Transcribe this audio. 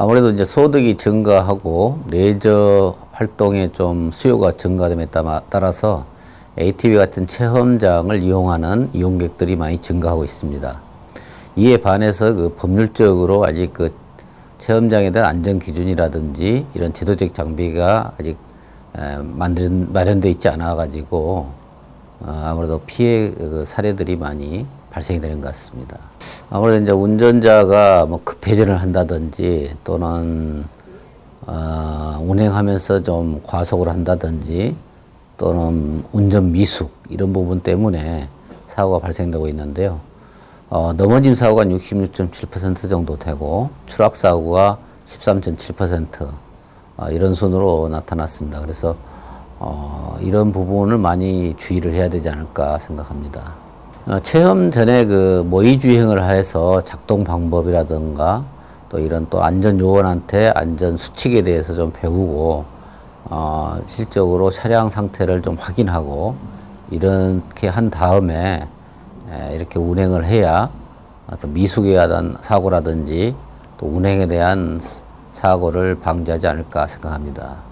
아무래도 이제 소득이 증가하고 레저 활동에 좀 수요가 증가됨에 따- 따라서 ATV 같은 체험장을 이용하는 이용객들이 많이 증가하고 있습니다. 이에 반해서 그 법률적으로 아직 그 체험장에 대한 안전 기준이라든지 이런 제도적 장비가 아직 에, 만든 마련돼 있지 않아 가지고 어, 아무래도 피해 그 사례들이 많이 발생이 되는 것 같습니다. 아무래도 이제 운전자가 뭐 급회전을 한다든지 또는 어, 운행하면서 좀 과속을 한다든지 또는 운전 미숙 이런 부분 때문에 사고가 발생되고 있는데요. 어, 넘어짐 사고가 66.7% 정도 되고 추락 사고가 13.7% 어, 이런 순으로 나타났습니다. 그래서 어, 이런 부분을 많이 주의를 해야 되지 않을까 생각합니다. 어, 체험 전에 그 모의 주행을 해서 작동 방법이라든가 또 이런 또 안전 요원한테 안전 수칙에 대해서 좀 배우고 어, 실적으로 차량 상태를 좀 확인하고 이렇게 한 다음에 에, 이렇게 운행을 해야 어떤 미숙에 대한 사고라든지 또 운행에 대한 사고를 방지하지 않을까 생각합니다.